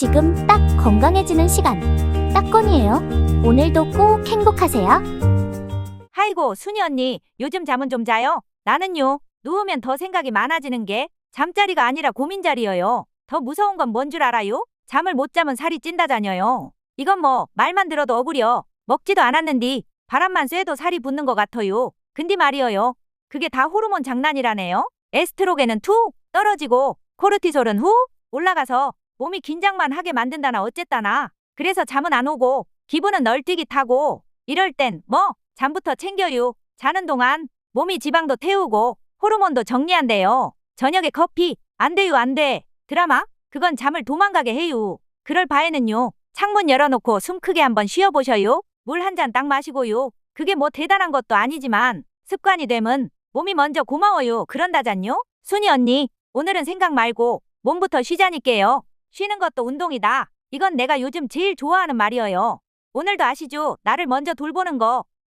지금 딱 건강해지는 시간. 딱건이에요. 오늘도 꼭 행복하세요. 아이고, 순이 언니, 요즘 잠은 좀 자요? 나는요, 누우면 더 생각이 많아지는 게 잠자리가 아니라 고민자리여요. 더 무서운 건 뭔 줄 알아요? 잠을 못 자면 살이 찐다자녀요. 이건 뭐, 말만 들어도 억울려. 먹지도 않았는디, 바람만 쐬도 살이 붙는 것 같아요. 근데 말이여요. 그게 다 호르몬 장난이라네요. 에스트로겐은 툭 떨어지고, 코르티솔은 훅 올라가서 몸이 긴장만 하게 만든다나 어쨌다나. 그래서 잠은 안 오고, 기분은 널뛰기 타고, 이럴 땐 뭐, 잠부터 챙겨요. 자는 동안 몸이 지방도 태우고 호르몬도 정리한대요. 저녁에 커피 안 돼요 안 돼. 드라마 그건 잠을 도망가게 해요. 그럴 바에는요. 창문 열어놓고 숨 크게 한번 쉬어보셔요. 물 한 잔 딱 마시고요. 그게 뭐 대단한 것도 아니지만 습관이 되면 몸이 먼저 고마워요. 그런다잖요. 순이 언니 오늘은 생각 말고 몸부터 쉬자니까요. 쉬는 것도 운동이다. 이건 내가 요즘 제일 좋아하는 말이에요. 오늘도 아시죠? 나를 먼저 돌보는 거.